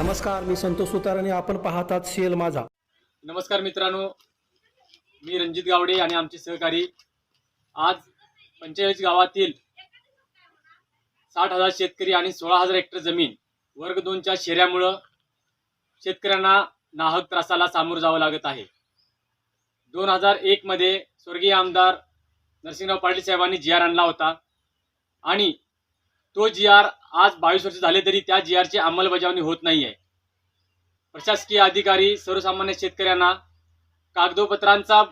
नमस्कार मी संतोष सुतार आणि आपण पाहतात सीएल माझा. नमस्कार मित्रांनो मी रणजित गावडे आणि आमचे सहकारी. आज पंचेचाळीस गावातील साठ हजार शेतकरी आणि सोळा हजार हेक्टर जमीन वर्ग दोनच्या शेऱ्यामुळं शेतकऱ्यांना नाहक त्रासाला सामोरं जावं लागत आहे. दोन हजार एकमध्ये स्वर्गीय आमदार नरसिंहराव पाटील साहेबांनी जी आर आणला होता आणि तो जी आर आज बावीस वर्ष झाले तरी त्या जी आरची अंमलबजावणी होत नाही आहे प्रशासकीय अधिकारी सर्वसामान्य शेतकऱ्यांना कागदोपत्रांचा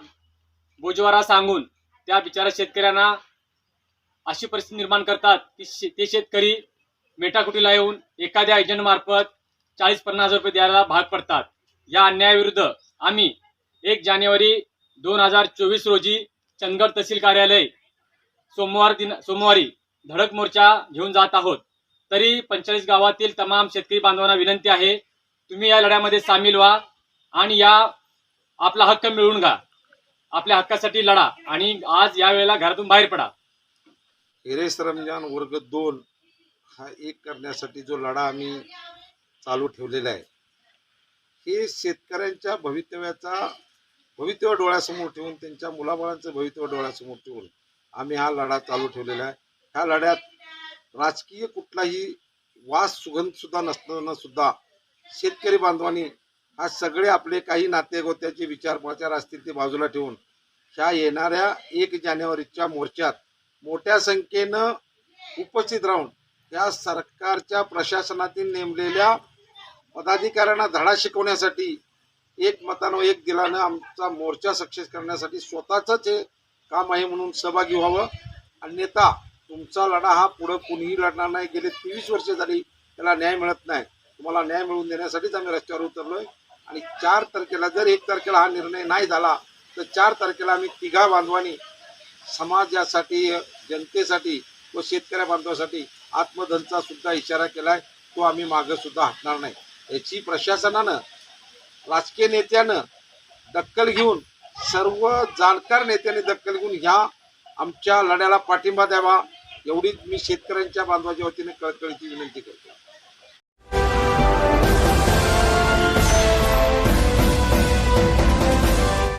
बोजवारा सांगून त्या बिचारा शेतकऱ्यांना अशी परिस्थिती निर्माण करतात की शे ते शेतकरी मेटाकुटीला येऊन एखाद्या एजंटमार्फत चाळीस पन्नास हजार रुपये द्यायला भाग पडतात. या अन्यायाविरुद्ध आम्ही एक जानेवारी दोन हजार चोवीस रोजी चंदगड तहसील कार्यालय सोमवार दिन सोमवारी धडक मोर्चा घेऊन जात आहोत. तरी पंचेचाळीस गावातील तमाम शेतकरी बांधवांना विनंती आहे तुम्ही या लढ्यामध्ये सामील व्हा आणि या आपला हक्क मिळवून घ्या. आपल्या हक्कासाठी लढा आणि आज या वेळेला घरातून बाहेर पडा. हिरेस रमजान वर्ग दोन हा एक करण्यासाठी जो लढा आम्ही चालू ठेवलेला आहे हे शेतकऱ्यांच्या भवितव्याचा भवितव्य डोळ्यासमोर ठेवून त्यांच्या मुलाबाळांचं भवितव्य डोळ्यासमोर ठेवून आम्ही हा लढा चालू ठेवलेला आहे. ह्या लढ्यात राजकीय कुठलाही वास सुगंध सुद्धा नसताना सुद्धा शेतकरी बांधवांनी हा सगळे आपले काही नातेगोत्याचे विचार प्रचार असतील ते बाजूला ठेवून ह्या येणाऱ्या एक जानेवारीच्या मोर्चात मोठ्या संख्येनं उपस्थित राहून या सरकारच्या प्रशासनातील नेमलेल्या पदाधिकाऱ्यांना धडा शिकवण्यासाठी एक मतानं एक दिलानं आमचा मोर्चा सक्सेस करण्यासाठी स्वतःचंच हे काम आहे म्हणून सहभागी व्हावं. अन्यथा तुमचा लढा हा पुढं कुणीही लढणार नाही. गेले तेवीस वर्ष झाली त्याला न्याय मिळत नाही. तुम्हाला न्याय मिळवून देण्यासाठीच आम्ही रस्त्यावर उतरलोय. आणि चार तारखेला जर एक तारखेला हा निर्णय नाही झाला तर चार तारखेला आम्ही तिघा बांधवांनी समाजासाठी जनतेसाठी व शेतकऱ्या बांधवासाठी आत्मधनचा सुद्धा इशारा केलाय. तो आम्ही मागं सुद्धा हटणार नाही. याची प्रशासनानं राजकीय नेत्यानं दक्कल घेऊन सर्व जाणकार नेत्यांनी दक्कल घेऊन ह्या आमच्या लढ्याला पाठिंबा द्यावा. एवढीच मी शेतकऱ्यांच्या बांधवाच्या वतीने कळकळीची विनंती करतो.